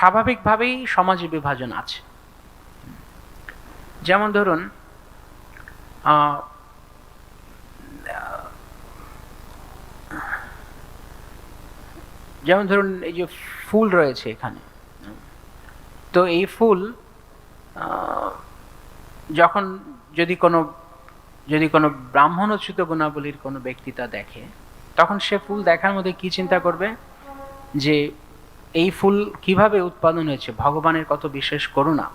স্বাভাবিকভাবেই সমাজে বিভাজন আছে। যেমন ধরুন যেমন ধরুন এই যে ফুল রয়েছে এখানে, তো এই ফুল যখন যদি কোনো যদি কোনো ব্রাহ্মণোচিত গুণাবলীর কোনো ব্যক্তি তা দেখে, তখন সে ফুল দেখার মধ্যে কি চিন্তা করবে? যে এই ফুল কীভাবে উৎপাদন হয়েছে? ভগবানের কত বিশেষ করুণা।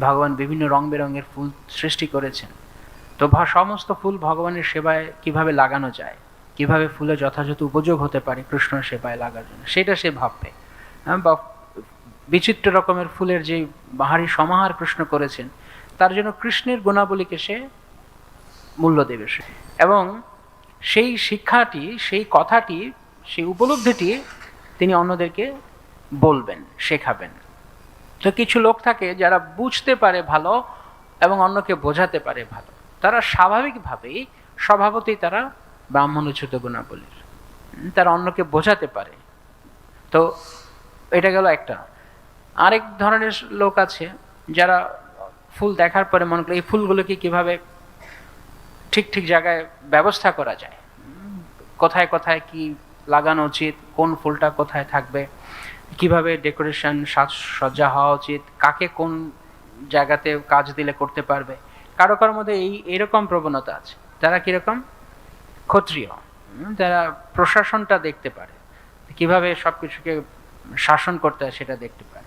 ভগবান বিভিন্ন রং বেরঙের ফুল সৃষ্টি করেছেন। তো সমস্ত ফুল ভগবানের সেবায় কীভাবে লাগানো যায়? কীভাবে ফুলে যথাযথ উপযোগ হতে পারে কৃষ্ণ সেবায় লাগার জন্য? সেটা সে ভাববে। হ্যাঁ, বা বিচিত্র রকমের ফুলের যে বাহারি সমাহার কৃষ্ণ করেছেন তার জন্য কৃষ্ণের গুণাবলীকে সে মূল্য দেবে সে। এবং সেই শিক্ষাটি সেই কথাটি সেই উপলব্ধিটি তিনি অন্যদেরকে বলবেন, শেখাবেন। তো কিছু লোক থাকে যারা বুঝতে পারে ভালো এবং অন্যকে বোঝাতে পারে ভালো। তারা স্বাভাবিকভাবেই স্বভাবতেই তারা ব্রাহ্মণোচিত গুণাবলীর। তারা অন্যকে বোঝাতে পারে। তো এটা গেল একটা। আরেক ধরনের লোক আছে যারা ফুল দেখার পরে মনে করে, এই ফুলগুলোকে কীভাবে ঠিক ঠিক জায়গায় ব্যবস্থা করা যায়? কোথায় কোথায় কি লাগানো উচিত, কোন ফুলটা কোথায় থাকবে? কীভাবে ডেকোরেশন সাজসজ্জা হওয়া উচিত? কাকে কোন জায়গাতে কাজ দিলে করতে পারবে? কারও কারোর মধ্যে এই, এরকম প্রবণতা আছে। তারা কীরকম? ক্ষত্রিয়। তারা প্রশাসনটা দেখতে পারে। কীভাবে সব কিছুকে শাসন করতে হয় সেটা দেখতে পারে।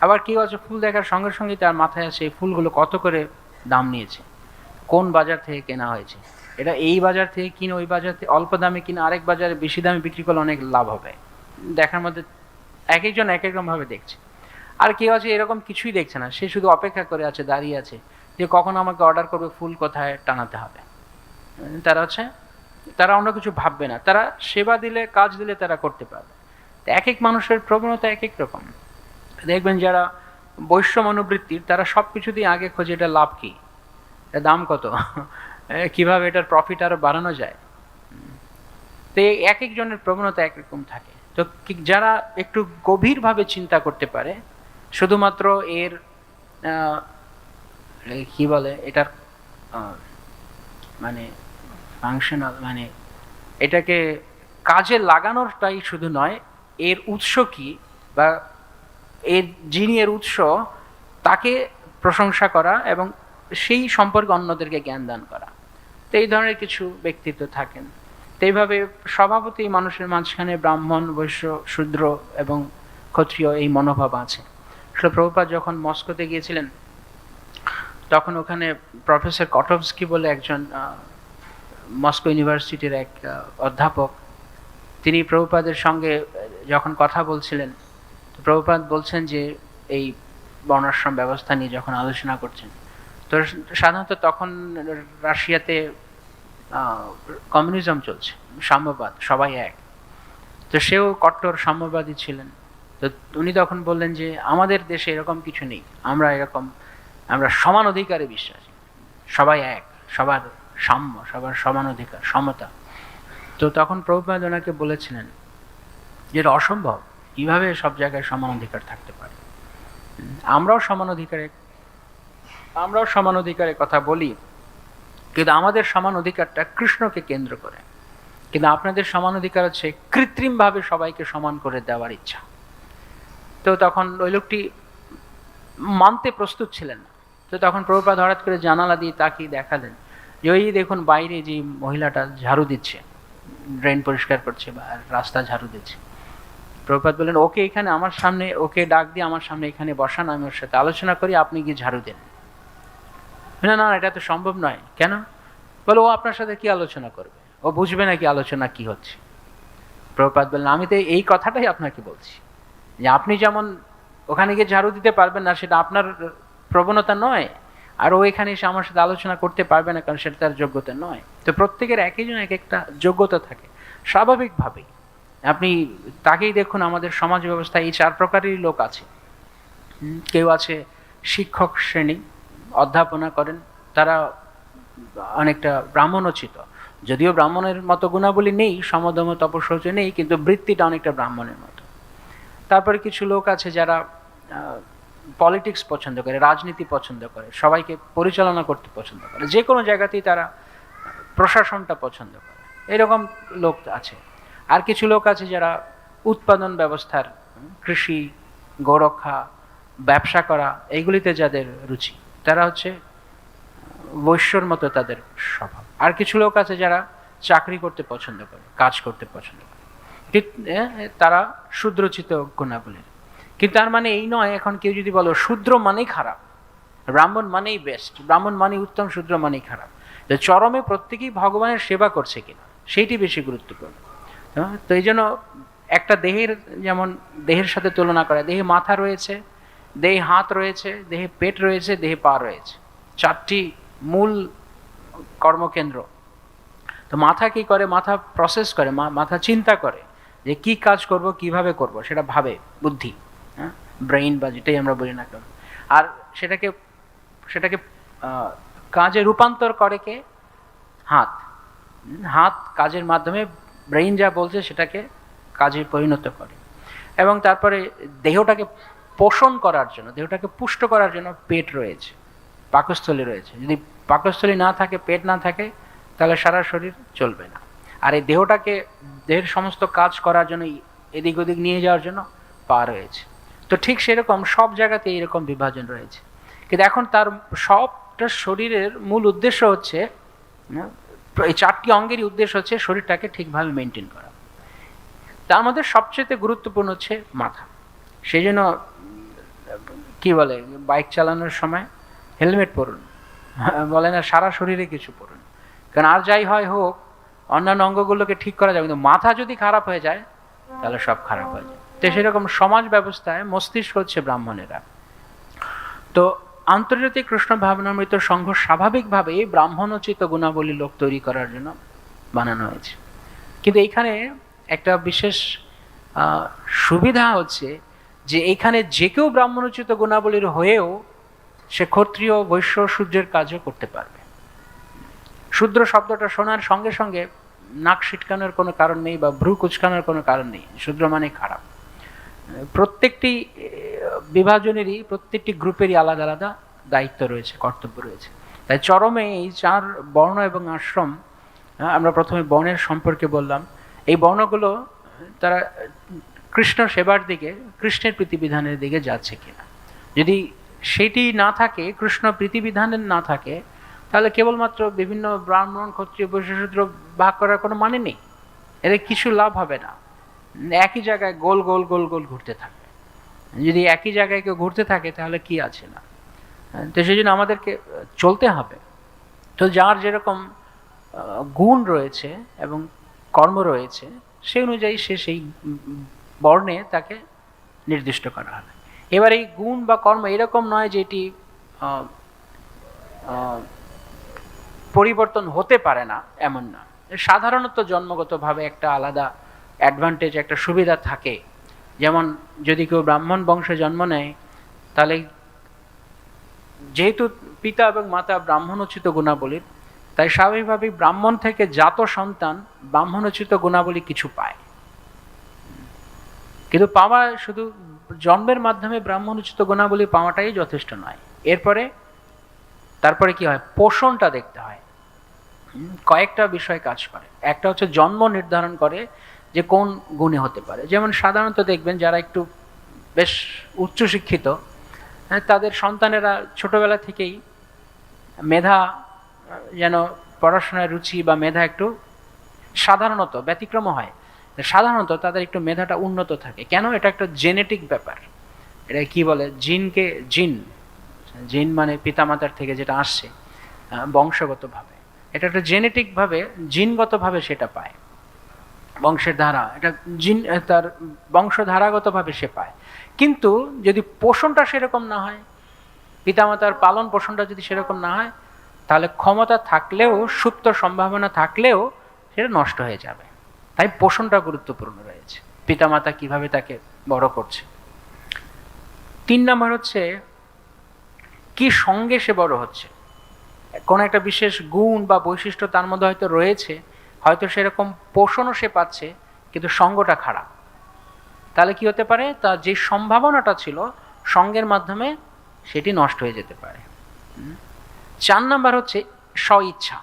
আবার কি আছে ফুল দেখার সঙ্গে সঙ্গে তার মাথায় আছে এই ফুলগুলো কত করে দাম নিয়েছে? কোন বাজার থেকে কেনা হয়েছে? এটা এই বাজার থেকে কিনে, ওই বাজার থেকে অল্প দামে কিনে, আরেক বাজারে বেশি দামে বিক্রি করলে অনেক লাভ হবে। দেখার মধ্যে এক একজন এক এক রকম ভাবে দেখছে। আর কেউ আছে এরকম কিছুই দেখছে না। সে শুধু অপেক্ষা করে আছে, দাঁড়িয়ে আছে যে কখন আমাকে অর্ডার করবে, ফুল কোথায় টানাতে হবে। তারা হচ্ছে, তারা অন্য কিছু ভাববে না। তারা সেবা দিলে, কাজ দিলে তারা করতে পারবে। এক এক মানুষের প্রবণতা এক এক রকম। দেখবেন যারা বৈশ্য মনোবৃত্তির তারা সব কিছুতেই আগে খোঁজে এটা লাভ কি? দাম কত? কীভাবে এটার প্রফিট আরও বাড়ানো যায়? তো এক একজনের প্রবণতা একরকম থাকে। তো যারা একটু গভীরভাবে চিন্তা করতে পারে, শুধুমাত্র এর কি বলে, এটার মানে ফাংশনাল মানে এটাকে কাজে লাগানোরটাই শুধু নয়, এর উৎস কি বা এর যিনি এর উৎস, তাকে প্রশংসা করা এবং সেই সম্পর্কে অন্যদেরকে জ্ঞান দান করা। তো এই ধরনের কিছু ব্যক্তিত্ব থাকেন। তো এইভাবে স্বভাবতই মানুষের মাঝখানে ব্রাহ্মণ, বৈশ্য, শূদ্র এবং ক্ষত্রিয় এই মনোভাব আছে। আসলে প্রভুপাদ যখন মস্কোতে গিয়েছিলেন, তখন ওখানে প্রফেসর কটভস্কি বলে একজন মস্কো ইউনিভার্সিটির এক অধ্যাপক, তিনি প্রভুপাদের সঙ্গে যখন কথা বলছিলেন প্রভুপাদ বলছেন যে, এই বর্ণাশ্রম ব্যবস্থা নিয়ে যখন আলোচনা করছেন, তো সাধারণত তখন রাশিয়াতে কমিউনিজম চলছে, সাম্যবাদ, সবাই এক। তো সেও কট্টর, সাম্যবাদী ছিলেন। তো উনি তখন বললেন যে, আমাদের দেশে এরকম কিছু নেই। আমরা এরকম, আমরা সমান অধিকারে বিশ্বাসী। সবাই এক, সবার সাম্য, সবার সমান অধিকার, সমতা। তো তখন প্রভুপাদ ওনাকে বলেছিলেন যে, এটা অসম্ভব। কীভাবে সব জায়গায় সমান অধিকার থাকতে পারে? আমরাও সমান অধিকারে, আমরাও সমান অধিকারের কথা বলি। কিন্তু আমাদের সমান অধিকারটা কৃষ্ণকে কেন্দ্র করে। কিন্তু আপনাদের সমান অধিকার হচ্ছে কৃত্রিমভাবে সবাইকে সমান করে দেওয়ার ইচ্ছা। তো তখন ওই লোকটি মানতে প্রস্তুত ছিলেন না। তো তখন প্রভুপাত হঠাৎ করে জানালা দিয়ে তাকিয়ে দেখালেন যে, ওই দেখুন, বাইরে যে মহিলাটা ঝাড়ু দিচ্ছে, ড্রেন পরিষ্কার করছে বা রাস্তা ঝাড়ু দিচ্ছে। প্রভুপাত বললেন, ওকে এখানে আমার সামনে, ওকে ডাক দিয়ে আমার সামনে এখানে বসান, আমি ওর সাথে আলোচনা করি, আপনি গিয়ে ঝাড়ু দেন। না না, এটা তো সম্ভব নয়। কেন? বলে, ও আপনার সাথে কি আলোচনা করবে? ও বুঝবে না কি আলোচনা কি হচ্ছে। প্রভুপাত বললেন, আমি তো এই কথাটাই আপনাকে বলছি। যে আপনি যেমন ওখানে গিয়ে ঝাড়ু দিতে পারবেন না, সেটা আপনার প্রবণতা নয়। আর ও এখানে এসে আমার সাথে আলোচনা করতে পারবে না, কারণ সেটা তার যোগ্যতা নয়। তো প্রত্যেকের একইজন এক একটা যোগ্যতা থাকে, স্বাভাবিকভাবেই। আপনি তাকেই দেখুন, আমাদের সমাজ ব্যবস্থায় এই চার প্রকারেরই লোক আছে। কেউ আছে শিক্ষক শ্রেণি অধ্যাপনা করেন, তারা অনেকটা ব্রাহ্মণোচিত যদিও ব্রাহ্মণের মতো গুণাবলী নেই, সমদম তপস্য নেই, কিন্তু বৃত্তিটা অনেকটা ব্রাহ্মণের মতো। তারপরে কিছু লোক আছে যারা পলিটিক্স পছন্দ করে, রাজনীতি পছন্দ করে, সবাইকে পরিচালনা করতে পছন্দ করে। যে কোনো জায়গাতেই তারা প্রশাসনটা পছন্দ করে। এরকম লোক আছে। আর কিছু লোক আছে যারা উৎপাদন ব্যবস্থার, কৃষি, গোরক্ষা, ব্যবসা করা, এইগুলিতে যাদের রুচি। তারা হচ্ছে বৈশ্যর মতো তাদের স্বভাব। আর কিছু লোক আছে যারা চাকরি করতে পছন্দ করে, কাজ করতে পছন্দ করে। তারা শূদ্রচিত গুণাবলীর কিন্তু তার মানে এই নয়, এখন কেউ যদি বলো শূদ্র মানেই খারাপ, ব্রাহ্মণ মানেই বেস্ট ব্রাহ্মণ মানেই উত্তম, শূদ্র মানেই খারাপ, তো চরমে প্রত্যেকেই ভগবানের সেবা করছে কিনা, সেইটি বেশি গুরুত্বপূর্ণ। তো এই জন্য একটা দেহের যেমন দেহের সাথে তুলনা করে, দেহে মাথা রয়েছে দেহে হাত রয়েছে, দেহে পেট রয়েছে, দেহে পা রয়েছে। চারটি মূল কর্মকেন্দ্র। তো মাথা কি করে? মাথা প্রসেস করে মাথা চিন্তা করে যে কি কাজ করব, কীভাবে করব, সেটা ভাবে, বুদ্ধি হ্যাঁ? ব্রেইন বা যেটাই আমরা বলি না কেন। আর সেটাকে সেটাকে কাজে রূপান্তর করে কে? হাত। হাত কাজের মাধ্যমে ব্রেইন যা বলছে সেটাকে কাজে পরিণত করে। এবং তারপরে দেহটাকে পোষণ করার জন্য, দেহটাকে পুষ্ট করার জন্য পেট রয়েছে, পাকস্থলী রয়েছে। যদি পাকস্থলী না থাকে, পেট না থাকে, তাহলে সারা শরীর চলবে না। আর এই দেহটাকে, দেহের সমস্ত কাজ করার জন্য, এদিক ওদিক নিয়ে যাওয়ার জন্য পা রয়েছে। তো ঠিক সেরকম সব জায়গাতে এরকম বিভাজন রয়েছে। কিন্তু এখন তার সবটা শরীরের মূল উদ্দেশ্য হচ্ছে, এই চারটি অঙ্গেরই উদ্দেশ্য হচ্ছে শরীরটাকে ঠিকভাবে মেনটেন করা। তার মধ্যে সবচেয়ে গুরুত্বপূর্ণ হচ্ছে মাথা। সেই জন্য কি বলে বাইক চালানোর সময় হেলমেট পরুন। বলে না সারা শরীরে কিছু পরুন। কারণ আর যাই হয় হোক অন্যান্য অঙ্গগুলোকে ঠিক করা যাবে কিন্তু মাথা যদি খারাপ হয়ে যায় তাহলে সব খারাপ হয়ে যায়। তো সেরকম সমাজ ব্যবস্থায় মস্তিষ্ক হচ্ছে ব্রাহ্মণেরা। তো আন্তর্জাতিক কৃষ্ণ ভাবনামৃত সংঘ স্বাভাবিকভাবেই ব্রাহ্মণোচিত গুণাবলী লোক তৈরি করার জন্য বানানো হয়েছে। কিন্তু এইখানে একটা বিশেষ সুবিধা হচ্ছে যে এইখানে যে কেউ ব্রাহ্মণোচিত গুণাবলীর হয়েও সে ক্ষত্রিয়, বৈশ্য, সূর্যের কাজও করতে পারবে। শূদ্র শব্দটা শোনার সঙ্গে সঙ্গে নাক ছিটকানোর কোনো কারণ নেই বা ভ্রু কুচকানোর কোনো কারণ নেই। শূদ্র মানে খারাপ। প্রত্যেকটি বিভাজনেরই, প্রত্যেকটি গ্রুপেরই আলাদা আলাদা দায়িত্ব রয়েছে, কর্তব্য রয়েছে। তাই চরমে এই চার বর্ণ এবং আশ্রম আমরা প্রথমে বর্ণের সম্পর্কে বললাম। এই বর্ণগুলো তারা কৃষ্ণ সেবার দিকে, কৃষ্ণের প্রীতিবিধানের দিকে যাচ্ছে কিনা। যদি সেটি না থাকে, কৃষ্ণ প্রীতিবিধানের না থাকে, তাহলে কেবলমাত্র বিভিন্ন ব্রাহ্মণ, ক্ষত্রিয়, বৈশ্যশূদ্র ভাগ করার কোনো মানে নেই। এতে কিছু লাভ হবে না। একই জায়গায় গোল গোল গোল গোল ঘুরতে থাকবে যদি একই জায়গায় কেউ ঘুরতে থাকে, তাহলে কি আছে না? তো সেই জন্য আমাদেরকে চলতে হবে। তো যার যেরকম গুণ রয়েছে এবং কর্ম রয়েছে, সেই অনুযায়ী সে সেই বর্ণে তাকে নির্দিষ্ট করা হবে এবার এই গুণ বা কর্ম এরকম নয় যে এটি পরিবর্তন হতে পারে না, এমন না। সাধারণত জন্মগতভাবে একটা আলাদা অ্যাডভান্টেজ একটা সুবিধা থাকে। যেমন যদি কেউ ব্রাহ্মণ বংশে জন্ম নেয়, তাহলে যেহেতু পিতা এবং মাতা ব্রাহ্মণোচিত গুণাবলীর, তাই স্বাভাবিকভাবেই ব্রাহ্মণ থেকে জাত সন্তান ব্রাহ্মণোচিত গুণাবলী কিছু পায়। কিন্তু পাওয়া শুধু জন্মের মাধ্যমে ব্রাহ্মণোচিত গুণাবলী পাওয়াটাই যথেষ্ট নয়। এরপরে তারপরে কি হয়? পোষণটা দেখতে হয়। কয়েকটা বিষয় কাজ করে। একটা হচ্ছে জন্ম নির্ধারণ করে যে কোন গুণে হতে পারে। যেমন সাধারণত দেখবেন যারা একটু বেশ উচ্চশিক্ষিত হ্যাঁ, তাদের সন্তানেরা ছোটবেলা থেকেই মেধা যেন পড়াশোনায় রুচি বা মেধা একটু সাধারণত ব্যতিক্রম হয়। সাধারণত তাদের একটু মেধাটা উন্নত থাকে। কেন? এটা একটা জেনেটিক ব্যাপার। এটা কি বলে? জিনকে, জিন জিন মানে পিতামাতার থেকে যেটা আসছে বংশগতভাবে। এটা একটা জেনেটিকভাবে জিনগতভাবে সেটা পায়। বংশের ধারা, এটা জিন তার বংশধারাগতভাবে সে পায়। কিন্তু যদি পোষণটা সেরকম না হয়, পিতামাতার পালন পোষণটা যদি সেরকম না হয়, তাহলে ক্ষমতা থাকলেও, সুপ্ত সম্ভাবনা থাকলেও সেটা নষ্ট হয়ে যাবে। তাই পোষণটা গুরুত্বপূর্ণ রয়েছে। পিতামাতা কীভাবে তাকে বড় করছে? তিন নম্বর হচ্ছে, কি সঙ্গে সে বড় হচ্ছে? কোনো একটা বিশেষ গুণ বা বৈশিষ্ট্য তার মধ্যে হয়তো রয়েছে, হয়তো সেরকম পোষণও সে পাচ্ছে, কিন্তু সঙ্গটা খারাপ। তাহলে কি হতে পারে? তার যে সম্ভাবনাটা ছিল, সঙ্গের মাধ্যমে সেটি নষ্ট হয়ে যেতে পারে। চার নাম্বার হচ্ছে স্ব ইচ্ছা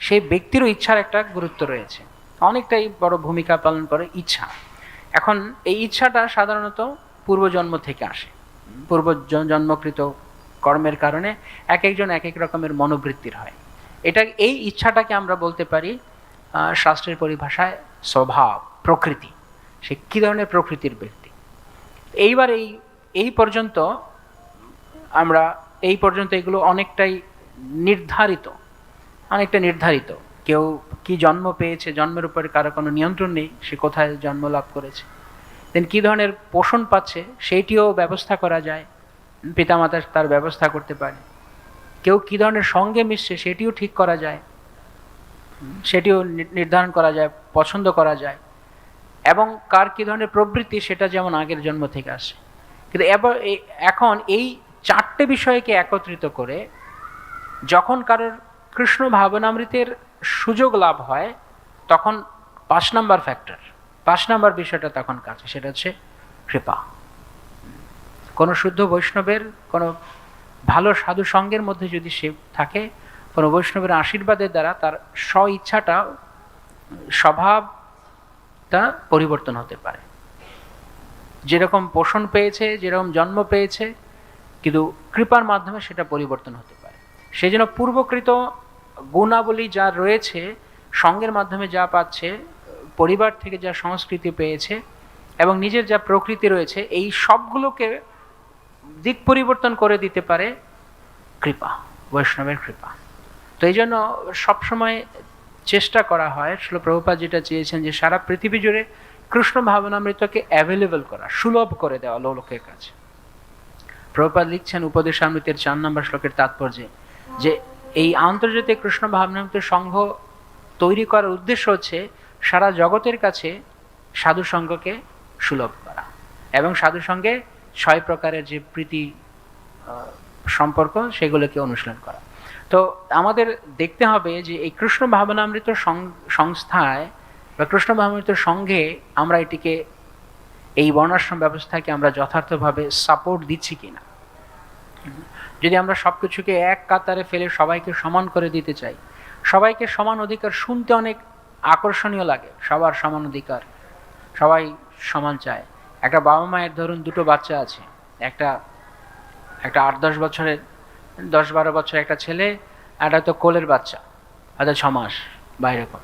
সেই ব্যক্তিরও ইচ্ছার একটা গুরুত্ব রয়েছে। অনেকটাই বড় ভূমিকা পালন করে ইচ্ছা। এখন এই ইচ্ছাটা সাধারণত পূর্বজন্ম থেকে আসে। পূর্ব জন্মকৃত কর্মের কারণে এক একজন এক এক রকমের মনোবৃত্তির হয়। এটা এই ইচ্ছাটাকে আমরা বলতে পারি শাস্ত্রের পরিভাষায় স্বভাব, প্রকৃতি। সে কী ধরনের প্রকৃতির ব্যক্তি? এইবার এই এই পর্যন্ত আমরা, এই পর্যন্ত এগুলো অনেকটাই নির্ধারিত, অনেকটা নির্ধারিত। কেউ কি জন্ম পেয়েছে, জন্মের উপরে কারও কোনো নিয়ন্ত্রণ নেই, সে কোথায় জন্ম লাভ করেছে? দেন কী ধরনের পোষণ পাচ্ছে, সেইটিও ব্যবস্থা করা যায়, পিতামাতা তার ব্যবস্থা করতে পারে। কেউ কী ধরনের সঙ্গে মিশছে, সেটিও ঠিক করা যায়, সেটিও নির্ধারণ করা যায়, পছন্দ করা যায়। এবং কার কী ধরনের প্রবৃত্তি, সেটা যেমন আগের জন্ম থেকে আসে। কিন্তু এবার এখন এই চারটে বিষয়কে একত্রিত করে, যখন কারোর কৃষ্ণ ভাবনামৃতের সুযোগ লাভ হয়, তখন পাঁচ নাম্বার ফ্যাক্টর পাঁচ নাম্বার বিষয়টা তখন কাছে, সেটা হচ্ছে কৃপা। কোনো শুদ্ধ বৈষ্ণবের, কোনো ভালো সাধু সঙ্গের মধ্যে যদি সে থাকে, কোনো বৈষ্ণবের আশীর্বাদের দ্বারা তার স্ব ইচ্ছাটা স্বভাবটা পরিবর্তন হতে পারে। যেরকম পোষণ পেয়েছে, যেরকম জন্ম পেয়েছে, কিন্তু কৃপার মাধ্যমে সেটা পরিবর্তন হতে পারে। সেই জন্য পূর্বকৃত গুণাবলী যা রয়েছে, সঙ্গের মাধ্যমে যা পাচ্ছে, পরিবার থেকে যা সংস্কৃতি পেয়েছে এবং নিজের যা প্রকৃতি রয়েছে, এই সবগুলোকে দিক পরিবর্তন করে দিতে পারে কৃপা, বৈষ্ণবের কৃপা। তো এই জন্য সবসময় চেষ্টা করা হয় শিল প্রভুপাত যেটা চেয়েছেন যে সারা পৃথিবী জুড়ে কৃষ্ণ ভাবনামৃতকে অ্যাভেলেবল করা, সুলভ করে দেওয়া লোকের কাছে। প্রভুপাত লিখছেন উপদেশামৃতের চার নম্বর শ্লোকের তাৎপর্যে যে এই আন্তর্জাতিক কৃষ্ণ ভাবনামৃত সংঘ তৈরি করার উদ্দেশ্য হচ্ছে সারা জগতের কাছে সাধু সংঘকে সুলভ করা এবং সাধু সঙ্গে ছয় প্রকারের যে প্রীতি সম্পর্ক সেগুলোকে অনুশীলন করা। তো আমাদের দেখতে হবে যে এই কৃষ্ণ ভাবনামৃত সংস্থায় বা কৃষ্ণ ভাবনামৃত সংঘে আমরা এটিকে, এই বর্ণাশ্রম ব্যবস্থাকে আমরা যথার্থভাবে সাপোর্ট দিচ্ছি কিনা। যদি আমরা সব কিছুকে এক কাতারে ফেলে সবাইকে সমান করে দিতে চাই, সবাইকে সমান অধিকার শুনতে অনেক আকর্ষণীয় লাগে, সবার সমান অধিকার, সবাই সমান চায়। একটা বাবা মায়ের ধরুন দুটো বাচ্চা আছে, একটা একটা আট দশ বছরের, দশ বারো বছর একটা ছেলে একটা তো কোলের বাচ্চা, হয়তো ছ মাস বা এরকম।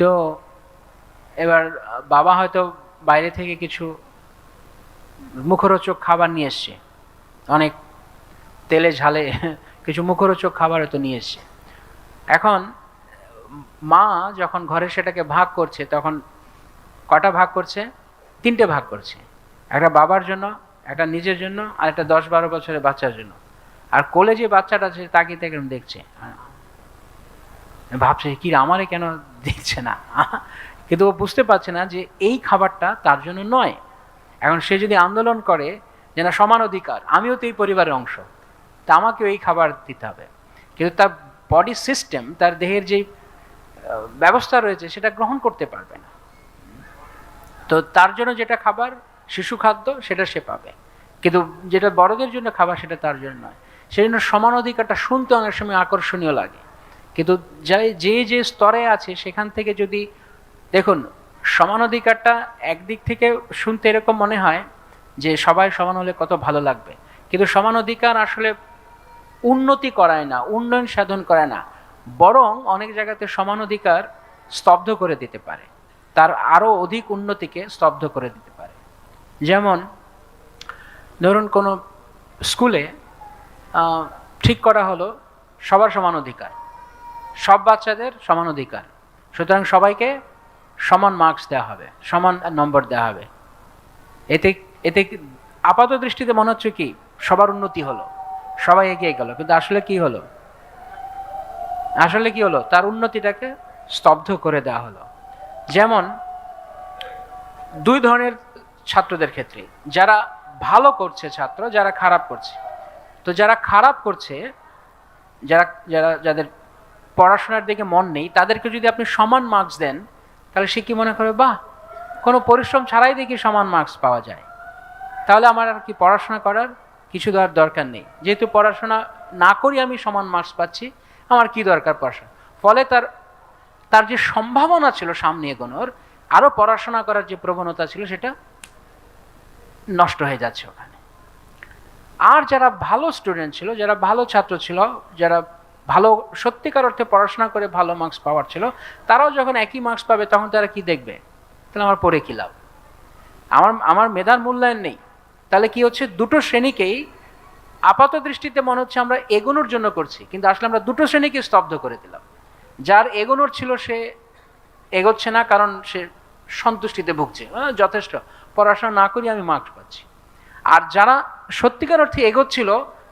তো এবার বাবা হয়তো বাইরে থেকে কিছু মুখরোচক খাবার নিয়ে এসছে, অনেক তেলে ঝালে কিছু মুখরোচক খাবার হয়তো নিয়ে এসছে। এখন মা যখন ঘরে সেটাকে ভাগ করছে, তখন কটা ভাগ করছে? তিনটে ভাগ করছে। একটা বাবার জন্য, একটা নিজের জন্য, আর একটা দশ বারো বছরের বাচ্চার জন্য। আর কোলে যে বাচ্চাটা আছে তাকে তাকে দেখছে। ভাবছে, কি আমারে কেন দিচ্ছে না? কিন্তু ও বুঝতে পারছে না যে এই খাবারটা তার জন্য নয়। এখন সে যদি আন্দোলন করে যে না, সমান অধিকার, আমিও তো এই পরিবারের অংশ। তা আমাকেও এই খাবার দিতে হবে। কিন্তু তার বডি সিস্টেম তার দেহের যে ব্যবস্থা রয়েছে, সেটা গ্রহণ করতে পারবে না। তো তার জন্য যেটা খাবার, শিশু খাদ্য, সেটা সে পাবে। কিন্তু যেটা বড়দের জন্য খাবার, সেটা তার জন্য নয়। সেই জন্য সমান অধিকারটা শুনতে অনেক সময় আকর্ষণীয় লাগে। কিন্তু যাই, যে যে স্তরে আছে, সেখান থেকে যদি, দেখুন, সমান অধিকারটা একদিক থেকে শুনতে এরকম মনে হয় যে, সবাই সমান হলে কত ভালো লাগবে। কিন্তু সমান অধিকার আসলে উন্নতি করায় না, উন্নয়ন সাধন করে না, বরং অনেক জায়গাতে সমান অধিকার স্তব্ধ করে দিতে পারে। তার আরও অধিক উন্নতিকে স্তব্ধ করে দিতে পারে। যেমন, ধরুন কোনো স্কুলে ঠিক করা হলো, সবার সমান অধিকার, সব বাচ্চাদের সমান অধিকার, সুতরাং সবাইকে সমান মার্কস দেওয়া হবে, সমান নম্বর দেওয়া হবে। এতে এতে আপাত দৃষ্টিতে মনে হচ্ছে কি, সবার উন্নতি হলো। সবাই এগিয়ে গেল। কিন্তু আসলে কি হলো? আসলে কি হলো? তার উন্নতিটাকে স্তব্ধ করে দেওয়া হলো। যেমন দুই ধরনের ছাত্রদের ক্ষেত্রে, যারা ভালো করছে ছাত্র, যারা খারাপ করছে। তো যারা খারাপ করছে, যারা যারা, যাদের পড়াশোনার দিকে মন নেই, তাদেরকে যদি আপনি সমান মার্কস দেন, তাহলে সে কি মনে করে বাহ, কোনো পরিশ্রম ছাড়াই দেখি সমান মার্কস পাওয়া যায়। তাহলে আমার আর কি পড়াশোনা করার কিছু দেওয়ার দরকার নেই। যেহেতু পড়াশোনা না করি আমি সমান মার্কস পাচ্ছি, আমার কি দরকার পড়াশোনা? ফলে তার তার যে সম্ভাবনা ছিল সামনে এগোনোর আরও পড়াশোনা করার যে প্রবণতা ছিল সেটা নষ্ট হয়ে যাচ্ছে ওখানে। আর যারা ভালো স্টুডেন্ট ছিল, যারা ভালো ছাত্র ছিল, যারা ভালো, সত্যিকার অর্থে পড়াশোনা করে ভালো মার্কস পাওয়ার ছিল, তারাও যখন একই মার্কস পাবে তখন তারা কি দেখবে? তাহলে আমার পড়ে কি লাভ? আমার আমার মেধার মূল্যায়ন নেই। তাহলে কি হচ্ছে? দুটো শ্রেণীকেই আপাত দৃষ্টিতে মনে হচ্ছে আমরা এগোনোর জন্য করছি, কিন্তু আসলে আমরা দুটো শ্রেণীকে স্তব্ধ করে দিলাম। যার এগোনোর ছিল সে এগোচ্ছে না, কারণ সে সন্তুষ্টিতে ভুগছে। যথেষ্ট। পড়াশোনা না করি আমি মার্কস পাচ্ছি। আর যারা সত্যিকার অর্থে এগোচ্ছিল,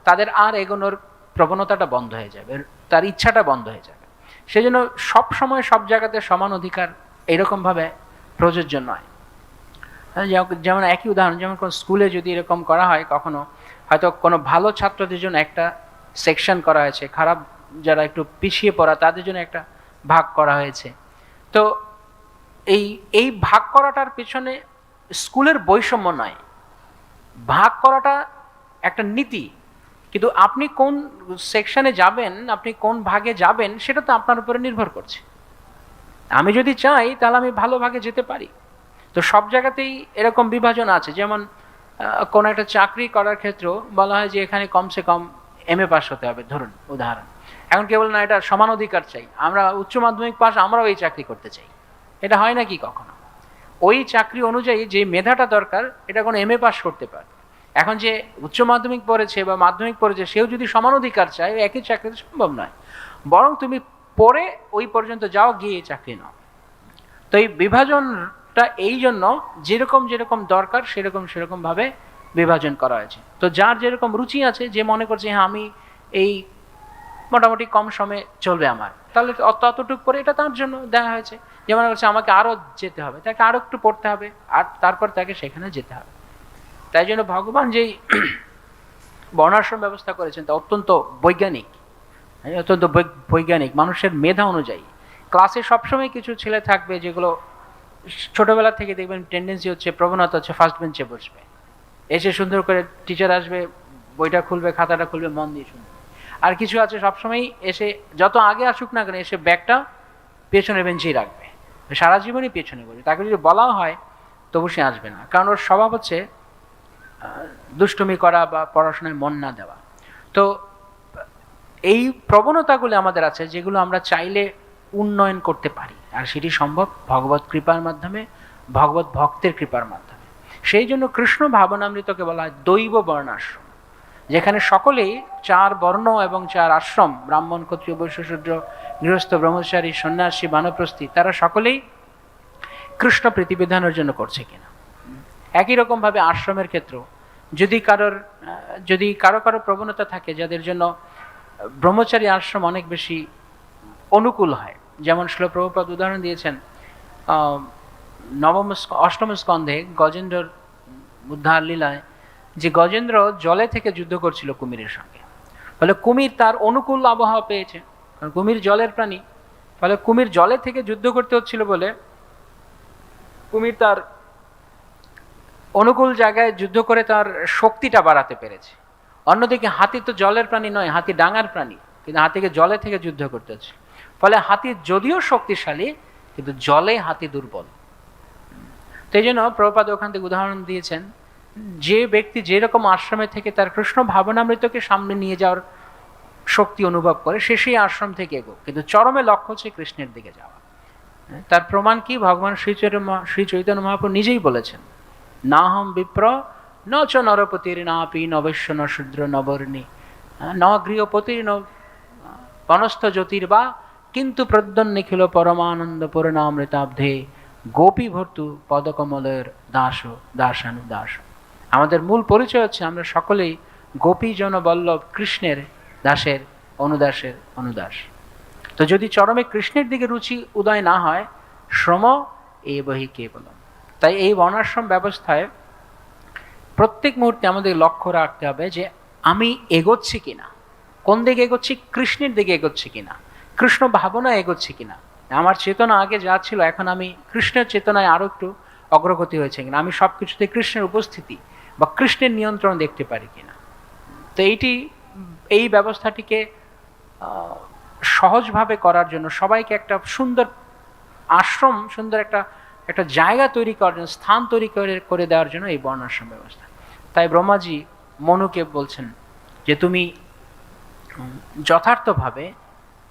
তাদের আর এগোনোর প্রবণতাটা বন্ধ হয়ে যাবে, তার ইচ্ছাটা বন্ধ হয়ে যাবে। সেই জন্য সব সময় সব জায়গাতে সমান অধিকার এইরকমভাবে প্রযোজ্য নয়। যেমন- একই উদাহরণ, যেমন কোনো স্কুলে যদি এরকম করা হয় কখনো, হয়তো কোনো ভালো ছাত্রদের জন্য একটা সেকশন করা হয়েছে, খারাপ যারা একটু পিছিয়ে পড়া, তাদের জন্য একটা ভাগ করা হয়েছে। তো এই এই ভাগ করাটার পেছনে স্কুলের বৈষম্য নয়। ভাগ করাটা একটা নীতি, কিন্তু আপনি কোন সেকশনে যাবেন, আপনি কোন ভাগে যাবেন, সেটা তো আপনার উপরে নির্ভর করছে। আমি যদি চাই, তাহলে আমি ভালো ভাগে যেতে পারি। তো সব জায়গাতেই এরকম বিভাজন আছে। যেমন কোনো একটা চাকরি করার ক্ষেত্রেও বলা হয় যে এখানে কমসে কম এম এ পাস হতে হবে, ধরুন, উদাহরণ। এখন কেবল না, এটা সমান অধিকার চাই। আমরা উচ্চ মাধ্যমিক পাস আমরাও এই চাকরি করতে চাই। এটা হয় নাকি কখনো? ওই চাকরি অনুযায়ী যে মেধাটা দরকার, এটা কোনো এম এ পাস করতে পারে এখন যে উচ্চ মাধ্যমিক পড়েছে বা মাধ্যমিক পড়েছে, সেও যদি সমান অধিকার চায় একই চাকরিতে সম্ভব নয়। বরং তুমি পড়ে ওই পর্যন্ত যাও, গিয়ে চাকরি নাও। তো এই বিভাজনটা এই জন্য যেরকম যেরকম দরকার সেরকম সেরকম ভাবে বিভাজন করা হয়েছে। তো যার যেরকম রুচি আছে যে মনে করছে হ্যাঁ আমি এই মোটামুটি কম সময়ে চলবে আমার। তাহলে ততটুকু করে এটা তার জন্য দেওয়া হয়েছে। যে মনে করছে আমাকে আরও যেতে হবে। তাকে আরও একটু পড়তে হবে আর তারপর তাকে সেখানে যেতে হবে। তাই জন্য ভগবান যেই বর্ণাশ্রম ব্যবস্থা করেছেন তা অত্যন্ত বৈজ্ঞানিক। হ্যাঁ, অত্যন্ত বৈজ্ঞানিক। মানুষের মেধা অনুযায়ী। ক্লাসে সবসময় কিছু ছেলে থাকবে যেগুলো ছোটবেলা থেকে দেখবেন টেন্ডেন্সি হচ্ছে, প্রবণতা হচ্ছে ফার্স্ট বেঞ্চে বসবে। এসে সুন্দর করে টিচার আসবে, বইটা খুলবে, খাতাটা খুলবে, মন দিয়ে শুনবে। আর কিছু আছে সবসময় এসে, যত আগে আসুক না কেন, এসে ব্যাগটা পেছনের বেঞ্চেই রাখবে। সারা জীবনই পেছনে বসে তাকে যদি বলাও হয়, তবু সে আসবে না। কারণ ওর স্বভাব হচ্ছে দুষ্টুমি করা বা পড়াশোনায় মন না দেওয়া। তো, এই প্রবণতাগুলো আমাদের আছে, যেগুলো আমরা চাইলে উন্নয়ন করতে পারি। আর সেটি সম্ভব ভগবত কৃপার মাধ্যমে, ভগবত ভক্তের কৃপার মাধ্যমে। সেই জন্য কৃষ্ণ ভাবনামৃতকে বলা হয় দৈব বর্ণাশ্রম, যেখানে সকলেই চার বর্ণ এবং চার আশ্রম, ব্রাহ্মণ, ক্ষত্রিয়, বৈশ্য, শূদ্র, গৃহস্থ, ব্রহ্মচারী, সন্ন্যাসী, বানপ্রস্থি, তারা সকলেই কৃষ্ণ প্রীতিবিধানের জন্য করছে কিনা। একই রকমভাবে আশ্রমের ক্ষেত্রেও যদি কারোর, যদি কারও কারও প্রবণতা থাকে, যাদের জন্য ব্রহ্মচারী আশ্রম অনেক বেশি অনুকূল হয় যেমন শিলপ্রভুপাদ উদাহরণ দিয়েছেন নবম অষ্টম স্কন্ধে গজেন্দ্রর উদ্ধার লীলায় যে গজেন্দ্র জলে থেকে যুদ্ধ করছিল কুমিরের সঙ্গে। ফলে কুমির তার অনুকূল আবহাওয়া পেয়েছে, কারণ কুমির জলের প্রাণী। ফলে কুমির জলে থেকে যুদ্ধ করতে হচ্ছিল বলে কুমির তার অনুকূল জায়গায় যুদ্ধ করে তার শক্তিটা বাড়াতে পেরেছে। অন্যদিকে হাতি তো জলের প্রাণী নয়, হাতি ডাঙার প্রাণী, কিন্তু হাতিকে জলে থেকে যুদ্ধ করতে হচ্ছে ফলে হাতি যদিও শক্তিশালী, কিন্তু জলে হাতি দুর্বল। তো এই জন্য প্রপাত ওখান থেকে উদাহরণ দিয়েছেন, যে ব্যক্তি যেরকম আশ্রমে থেকে তার কৃষ্ণ ভাবনামৃতকে সামনে নিয়ে যাওয়ার শক্তি অনুভব করে, সে সেই আশ্রম থেকে এগো কিন্তু চরমে লক্ষ্য হচ্ছে কৃষ্ণের দিকে যাওয়া। তার প্রমাণ কি? ভগবান শ্রী শ্রী চৈতন্য মহাপ্রভু নিজেই বলেছেন না হম বিপ্র, ন চ নরপতির নাপি নবৈশ্য ন শূদ্র নবর্ণী ন গৃহপতির ন বনস্থ জ্যোতির্বা কিন্তু প্রদ্যন নিখিল পরমানন্দ পূর্ণামৃতাব্ধে গোপী ভর্তু পদকমলের দাস দাসানু দাস আমাদের মূল পরিচয় হচ্ছে আমরা সকলেই গোপী জনবল্লভ কৃষ্ণের দাসের অনুদাসের অনুদাস। তো যদি চরমে কৃষ্ণের দিকে রুচি উদয় না হয়, শ্রম এ বহি কেবলম। তাই এই বর্ণাশ্রম ব্যবস্থায় প্রত্যেক মুহূর্তে আমাদের লক্ষ্য রাখতে হবে যে আমি এগোচ্ছি কিনা, কোন দিকে এগোচ্ছি, কৃষ্ণের দিকে এগোচ্ছি কিনা। কৃষ্ণ ভাবনা এগোচ্ছে কিনা? আমার চেতনা আগে যা ছিল, এখন আমি কৃষ্ণের চেতনায় আরও একটু অগ্রগতি হয়েছে কিনা? আমি সব কিছুতে কৃষ্ণের উপস্থিতি বা কৃষ্ণের নিয়ন্ত্রণ দেখতে পারি কিনা? তো এইটি, এই ব্যবস্থাটিকে সহজভাবে করার জন্য সবাইকে একটা সুন্দর আশ্রম, সুন্দর একটা একটা জায়গা তৈরি করার জন্য, স্থান তৈরি করে করে দেওয়ার জন্য এই বর্ণাশ্রম ব্যবস্থা। তাই ব্রহ্মাজি মনুকে বলছেন যে, তুমি যথার্থভাবে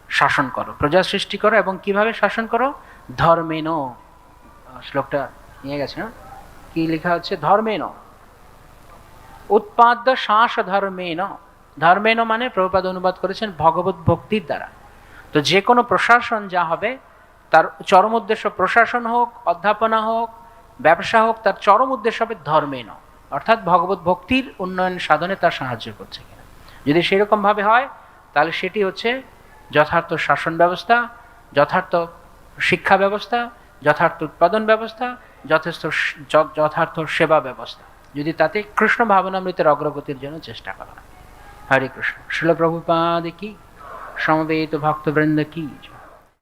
শাসন করো, প্রজা সৃষ্টি করো এবং কীভাবে শাসন করো? ধর্মেন। শ্লোকটা নিয়ে গেছে না কি লেখা হচ্ছে ধর্মেন। উৎপাদ্য শ্বাস ধর্মেন। ধর্মেন মানে প্রভুপাদ অনুবাদ করেছেন ভগবত ভক্তির দ্বারা। তো যে কোনো প্রশাসন যা হবে, তার চরম উদ্দেশ্য প্রশাসন হোক, অধ্যাপনা হোক, ব্যবসা হোক, তার চরম উদ্দেশ্য হবে ধর্মেন। অর্থাৎ ভগবত ভক্তির উন্নয়ন সাধনে তার সাহায্য করছে কিনা। যদি সেরকম ভাবে হয়, তাহলে সেটি হচ্ছে যথার্থ শাসন ব্যবস্থা, যথার্থ শিক্ষা ব্যবস্থা, যথার্থ উৎপাদন ব্যবস্থা, যথেষ্ট যথার্থ সেবা ব্যবস্থা। যদি তাতে কৃষ্ণ ভাবনামৃতের অগ্রগতির জন্য চেষ্টা করা হয়। হরে কৃষ্ণ। শিলপ্রভুপাদ কি? সমবেত ভক্তবৃন্দ কি।